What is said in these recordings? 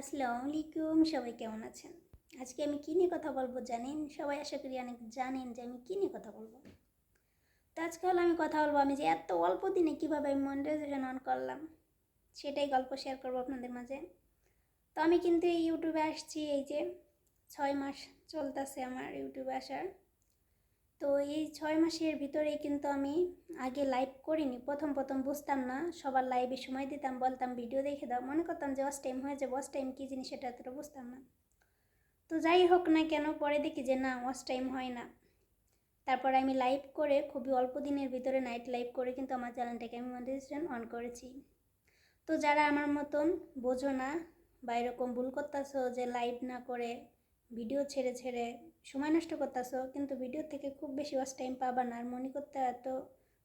আসসালামু আলাইকুম সবাই কেমন আছেন? আজকে আমি কী নিয়ে কথা বলব জানেন? সবাই আশা করি অনেক জানেন যে আমি কী নিয়ে কথা বলব। তো আজকে হলো আমি কথা বলব আমি যে এত অল্প দিনে কীভাবে আমি মনিটাইজেশন অন করলাম, সেটাই গল্প শেয়ার করব আপনাদের মাঝে। তো আমি কিন্তু এই ইউটিউবে আসছি, এই যে ছয় মাস চলতেছে আমার ইউটিউবে আসার। তো এই ছয় মাসের ভিতরেই কিন্তু আমি আগে লাইভ করিনি। প্রথম প্রথম বুঝতাম না, সবার লাইভে সময় দিতাম, বলতাম, ভিডিও দেখে দাও। মনে করতাম যে ওয়াশ টাইম হয়ে যাবে ওয়াশ টাইম কী জিনিস সেটা এতটা বুঝতাম না। তো যাই হোক না কেন, পরে দেখি যে, না ওয়াশ টাইম হয় না। তারপর আমি লাইভ করে খুবই অল্প দিনের ভিতরে নাইট লাইভ করে কিন্তু আমার চ্যানেলটাকে আমি মনিটাইজেশন অন করেছি। তো যারা আমার মতন বোঝো না বা এরকম ভুল করতেছো যে লাইভ না করে ভিডিও ছেড়ে ছেড়ে সময় নষ্ট করতেছো, কিন্তু ভিডিও থেকে খুব বেশি ওয়াচ টাইম পাবা না আর মনে করতে এত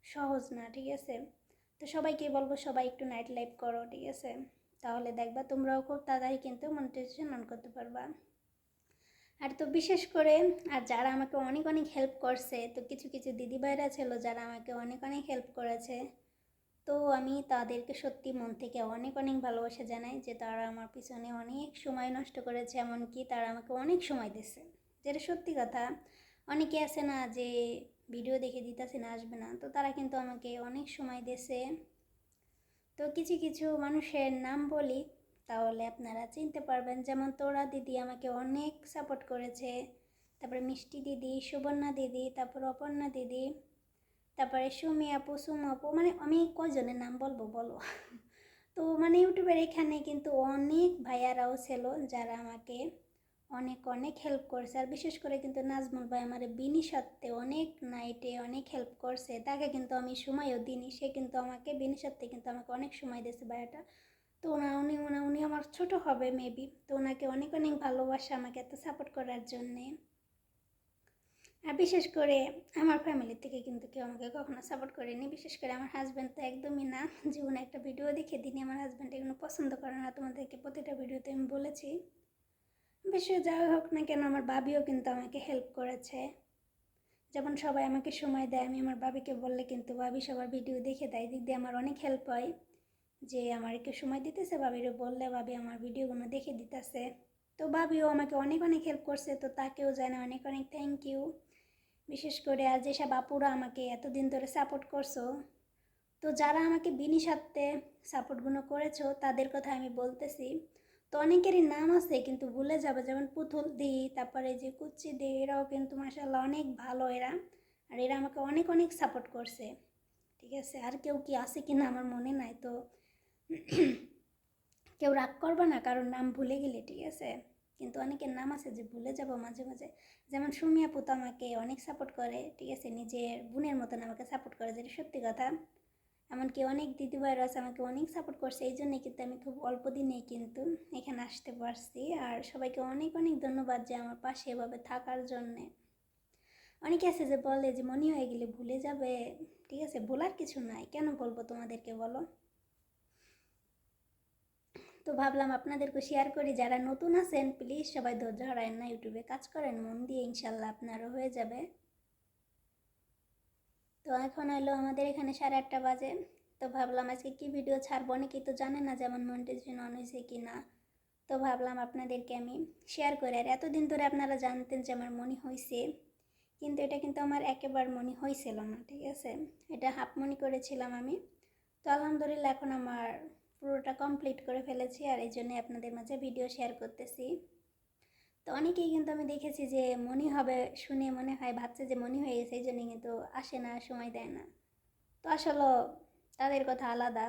সহজ না, ঠিক আছে? তো সবাইকে বলব সবাই একটু নাইট লাইফ করো, ঠিক আছে? তাহলে দেখবা তোমরাও খুব তাড়াতাড়ি কিন্তু মনিটাইজেশন অন করতে পারবা। আর তো বিশেষ করে, আর যারা আমাকে অনেক অনেক হেল্প করছে, তো কিছু কিছু দিদিভাইরা ছিল যারা আমাকে অনেক অনেক হেল্প করেছে। তো আমি তাদেরকে সত্যি মন থেকে অনেক অনেক ভালোবাসা জানাই যে তারা আমার পিছনে অনেক সময় নষ্ট করেছে, এমনকি তারা আমাকে অনেক সময় দিছে যেটা সত্যি কথা, অনেকে আছে না যে ভিডিও দেখে দিতেছে না, আসবে না, তো তারা কিন্তু আমাকে অনেক সময় দিয়েছে। তো কিছু কিছু মানুষের নাম বলি, তাহলে আপনারা চিনতে পারবেন। যেমন তোরা দিদি আমাকে অনেক সাপোর্ট করেছে, তারপরে মিষ্টি দিদি, সুবর্ণা দিদি, তারপর অপর্ণা দিদি তারপরে সুমি আপু, সুম আপু মানে আমি কয়জনের নাম বলব বলো? তো মানে ইউটিউবের এখানে কিন্তু অনেক ভাইয়ারাও ছিল যারা আমাকে অনেক অনেক হেল্প করছে। আর বিশেষ করে কিন্তু নাজমুল ভাই আমার বিনি সত্ত্বে অনেক নাইটে অনেক হেল্প করছে। তাকে কিন্তু আমি সময়ও দিইনি। সে কিন্তু আমাকে বিনি সত্ত্বে কিন্তু আমাকে অনেক সময় দিয়েছে ভাইয়াটা। তো ওনা উনি উনি আমার ছোট হবে মেবি তো ওনাকে অনেক অনেক ভালোবাসা আমাকে এত সাপোর্ট করার জন্যে। বিশেষ করে আমার ফ্যামিলি থেকে কিন্তু কেউ আমাকে কখনো সাপোর্ট করেনি। বিশেষ করে আমার হাজব্যান্ড তো একদমই না। জীবনে একটা ভিডিও দেখে দিনই আমার হাজব্যান্ড এগুলো পছন্দ করে না। তোমাদেরকে প্রতিটা ভিডিওতে আমি বলেছি। বেশি যা হোক না কেন, আমার বাবিও কিন্তু আমাকে হেল্প করেছে। যেমন সবাই আমাকে সময় দেয়, আমি আমার বাবিকে বললে কিন্তু বাবি সবার ভিডিও দেখে দেয়। দিক দিয়ে আমার অনেক হেল্প হয়। যে আমার একটু সময় দিতেছে বাবিরও বললে, বাবি আমার ভিডিওগুলো দেখে দিতেছে। তো ভাবিও আমাকে অনেক অনেক হেল্প করছে, তো তাকেও জানে অনেক অনেক থ্যাংক ইউ বিশেষ করে আর যেসব আপুরা আমাকে এতদিন ধরে সাপোর্ট করছ, তো যারা আমাকে বিনি সাথে সাপোর্টগুলো করেছ, তাদের কথা আমি বলতেছি। তো অনেকেরই নাম আছে, কিন্তু ভুলে যাবে, যেমন পুতুল দি, তারপরে যে কুচি দি, এরাও কিন্তু মাসাল্লাহ অনেক ভালো এরা, আর এরা আমাকে অনেক অনেক সাপোর্ট করছে। ঠিক আছে, আর কেউ কি আছে কি না আমার মনে নাই, তো কেউ রাগ করবে না কারণ নাম ভুলে গেলে ঠিক আছে। কিন্তু অনেকের নাম আছে যে ভুলে যাব মাঝে মাঝে। যেমন সুমিয়া পুতো আমাকে অনেক সাপোর্ট করে, ঠিক আছে? নিজের বোনের মতন আমাকে সাপোর্ট করে, যেটা সত্যি কথা। এমনকি অনেক দিদিভাইরা আছে, আমাকে অনেক সাপোর্ট করছে, এই জন্যই কিন্তু আমি খুব অল্প দিনেই কিন্তু এখানে আসতে পারছি। আর সবাইকে অনেক অনেক ধন্যবাদ যে আমার পাশে এভাবে থাকার জন্যে। অনেকে আছে যে বলে যে মনে হয়ে গেলে ভুলে যাবে, ঠিক আছে? ভোলার কিছু নাই। কেন বলব তোমাদেরকে বলো? তো ভাবলাম আপনাদেরকে শেয়ার করি। যারা নতুন আছেন প্লিজ সবাই ধৈর্য হারায়েন না, ইউটিউবে কাজ করেন, মন দিয়ে ইনশাল্লাহ আপনারও হয়ে যাবে। তো এখন হলো আমাদের এখানে সাড়ে আটটা বাজে। তো ভাবলাম আজকে কি ভিডিও ছাড়বো? অনেকেই তো জানে না যেমন মনিটাইজেশন অন হয়েছে কি না তো ভাবলাম আপনাদেরকে আমি শেয়ার করে। আর এতদিন ধরে আপনারা জানতেন যে আমার মনে হয়েছে, কিন্তু এটা কিন্তু আমার একেবারে মনে হয়েছিল না, ঠিক আছে? এটা হাফ মনি করেছিলাম আমি। তো আলহামদুলিল্লাহ এখন আমার পুরোটা কমপ্লিট করে ফেলেছি আর এই জন্যে আপনাদের মাঝে ভিডিও শেয়ার করতেছি। তো অনেকেই কিন্তু আমি দেখেছি যে মনে হবে, শুনে মনে হয়, ভাবছে যে মনে হয়ে গেছে, এই জন্যে কিন্তু আসে না, সময় দেয় না। তো আসলে তাদের কথা আলাদা,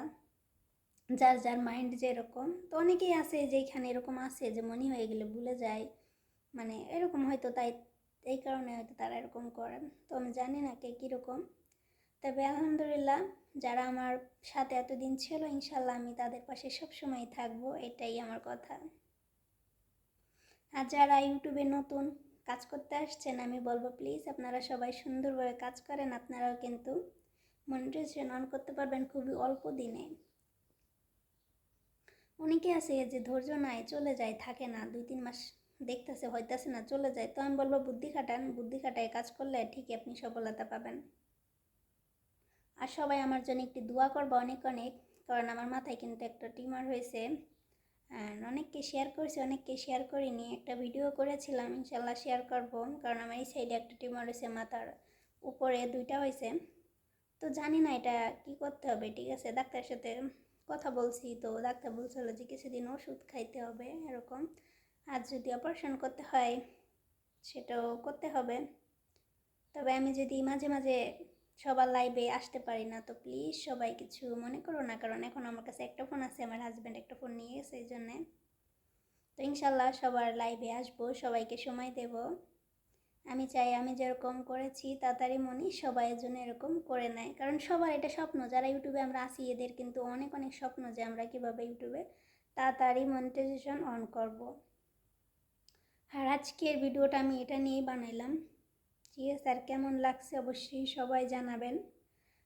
যার যার মাইন্ড যেরকম তো অনেকেই আছে যে এখানে এরকম আছে যে মনে হয়ে গেলে ভুলে যায়। মানে এরকম হয়তো তাই, এই কারণে হয়তো তারা এরকম করেন। তো আমি জানি না কে কীরকম। তবে আলহামদুলিল্লাহ যারা আমার সাথে এতদিন ছিল ইনশাল্লাহ আমি তাদের পাশে সবসময় থাকব, এটাই আমার কথা। আর যারা ইউটিউবে নতুন কাজ করতে আসছেন, আমি বলব প্লিজ আপনারা সবাই সুন্দরভাবে কাজ করেন, আপনারাও কিন্তু মনিটাইজেশন অন করতে পারবেন খুবই অল্প দিনে। অনেকে আছে যে ধৈর্য নাই, চলে যায়, থাকে না, দুই তিন মাস দেখতেছে, হইতাছে না, চলে যায়, তো আমি বলব বুদ্ধি খাটান, বুদ্ধি খাটায় কাজ করলে ঠিকই আপনি সফলতা পাবেন। আর সবাই আমার জন্য একটি দোয়া করব অনেক অনেক। কারণ আমার মাথায় কিন্তু একটা টিমার হয়েছে। আর অনেককে শেয়ার করেছি, অনেককে শেয়ার করিনি। একটা ভিডিও করেছিলাম, ইনশাল্লাহ শেয়ার করব। কারণ আমার এই সাইডে একটা টিমার হয়েছে, মাথার উপরে দুইটা হয়েছে। তো জানি না এটা কি করতে হবে, ঠিক আছে? ডাক্তারের সাথে কথা বলছি, তো ডাক্তার বলছিল যে কিছুদিন ওষুধ খাইতে হবে, এরকম। আর যদি অপারেশন করতে হয়, সেটাও করতে হবে। তবে আমি যদি মাঝে মাঝে সবার লাইভে আসতে পারি না। তো প্লিজ সবাই কিছু মনে করো না, কারণ এখন আমার কাছে একটা ফোন আছে, আমার হাজব্যান্ড একটা ফোন নিয়ে গেছে এই জন্যে। তো ইনশাল্লাহ সবার লাইভে আসব, সবাইকে সময় দেব। আমি চাই আমি যেরকম করেছি, তাড়াতাড়ি মনি সবাই জন্য এরকম করে নেয়। কারণ সবার এটা স্বপ্ন, যারা ইউটিউবে আমরা আসি এদের কিন্তু অনেক অনেক স্বপ্ন যে আমরা কীভাবে ইউটিউবে তাড়াতাড়ি মনিটাইজেশন অন করব। আর আজকের ভিডিওটা আমি এটা নিয়েই বানাইলাম। ঠিক আছে আর কেমন লাগছে অবশ্যই সবাই জানাবেন।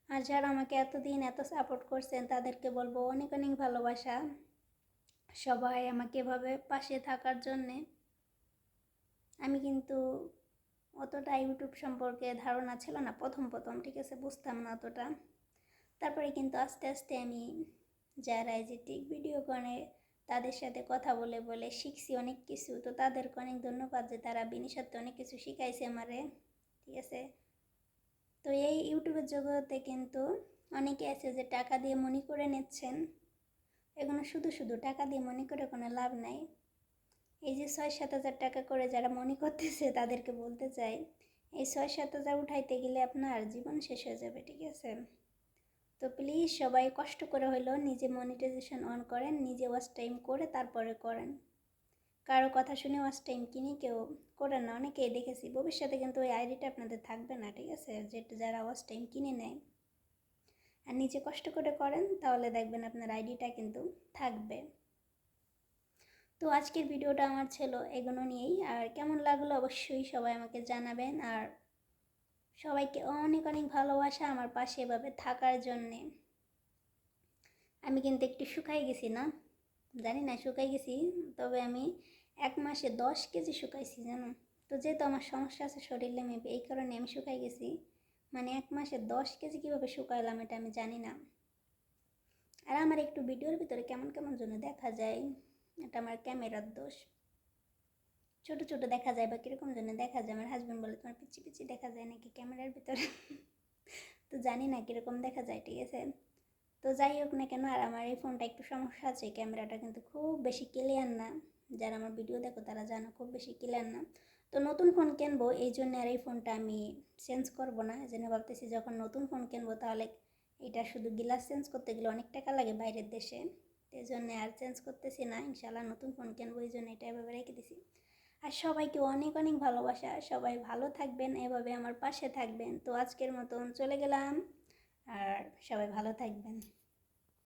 আর যারা আমাকে এতদিন এত সাপোর্ট করছেন, তাদেরকে বলব অনেক অনেক ভালোবাসা। সবাই আমাকে এভাবে পাশে থাকার জন্যে। আমি কিন্তু অতটা ইউটিউব সম্পর্কে ধারণা ছিল না, প্রথম প্রথম, ঠিক আছে? বুঝতাম না অতটা। তারপরে কিন্তু আস্তে আস্তে আমি যারা এই যে টিক ভিডিও করে, তাদের সাথে কথা বলে বলে শিখছি অনেক কিছু। তো তাদেরকে অনেক ধন্যবাদ যে তারা বিনির অনেক কিছু শিখাইছে আমারে। ঠিক আছে? তো এই ইউটিউবের জগতে কিন্তু অনেকে আছে যে টাকা দিয়ে মনি করে নিচ্ছেন। এগুলো শুধু শুধু টাকা দিয়ে মনি করে কোনো লাভ নাই। এই যে ছয় সাত হাজার টাকা করে যারা মনে করতেছে তাদেরকে বলতে চাই, এই ছয় সাত হাজার উঠাইতে গেলে আপনার জীবন শেষ হয়ে যাবে, ঠিক আছে? তো প্লিজ সবাই কষ্ট করে হলেও নিজে মনিটাইজেশন অন করেন, নিজে ওয়াচ টাইম করে তারপরে করেন। কারও কথা শুনে ওয়াচ টাইম কিনে কেউ করেন না, অনেকেই দেখেছি। ভবিষ্যতে কিন্তু ওই আইডিটা আপনাদের থাকবে না, ঠিক আছে? যেটা যারা ওয়াচ টাইম কিনে নেয় আর নিজে কষ্ট করে করেন, তাহলে দেখবেন আপনার আইডিটা কিন্তু থাকবে। তো আজকের ভিডিওটা আমার ছিল এগুলো নিয়েই। আর কেমন লাগল অবশ্যই সবাই আমাকে জানাবেন। আর সবাইকে অনেক অনেক ভালোবাসা আমার পাশে এভাবে থাকার জন্যে। আমি কিন্তু একটু শুকাই গেছি না? জানি না, শুকাই গেছি। তবে আমি এক মাসে দশ কেজি শুকাইছি, জানো? তো যেহেতু আমার সমস্যা আছে শরীরে মেপে এই কারণে আমি শুকাই গেছি। মানে এক মাসে দশ কেজি কীভাবে শুকাইলাম এটা আমি জানি না। আর আমার একটু ভিডিওর ভিতরে কেমন কেমন জন্য দেখা যায়, এটা আমার ক্যামেরার দোষ। ছোট ছোট দেখা যায় বা কীরকম জন্য দেখা যায়, আমার হাজব্যান্ড বলে তোমার পিচি পিচি দেখা যায় নাকি ক্যামেরার ভিতরে? তো জানি না কীরকম দেখা যায়, ঠিক আছে? তো যাই হোক না কেন, আর আমার এই ফোনটা একটু সমস্যা আছে, ক্যামেরাটা কিন্তু খুব বেশি ক্লিয়ার না। যারা আমার ভিডিও দেখো তারা জানো খুব বেশি ক্লিয়ার না। তো নতুন ফোন কিনবো, এই জন্য আর এই ফোনটা আমি চেঞ্জ করব না। এই জন্য ভাবতেছি যখন নতুন ফোন কিনবো তাহলে এটা শুধু গ্লাস চেঞ্জ করতে গেলে অনেক টাকা লাগে বাইরের দেশে। এই জন্য আর চেঞ্জ করতেছি না ইনশাল্লাহ নতুন ফোন কিনবো, এই জন্য এটা এভাবে রেখে দিছি। আর সবাইকে অনেক অনেক ভালোবাসা, সবাই ভালো থাকবেন, এভাবে আমার পাশে থাকবেন। তো আজকের মতন চলে গেলাম, আর সবাই ভালো থাকবেন।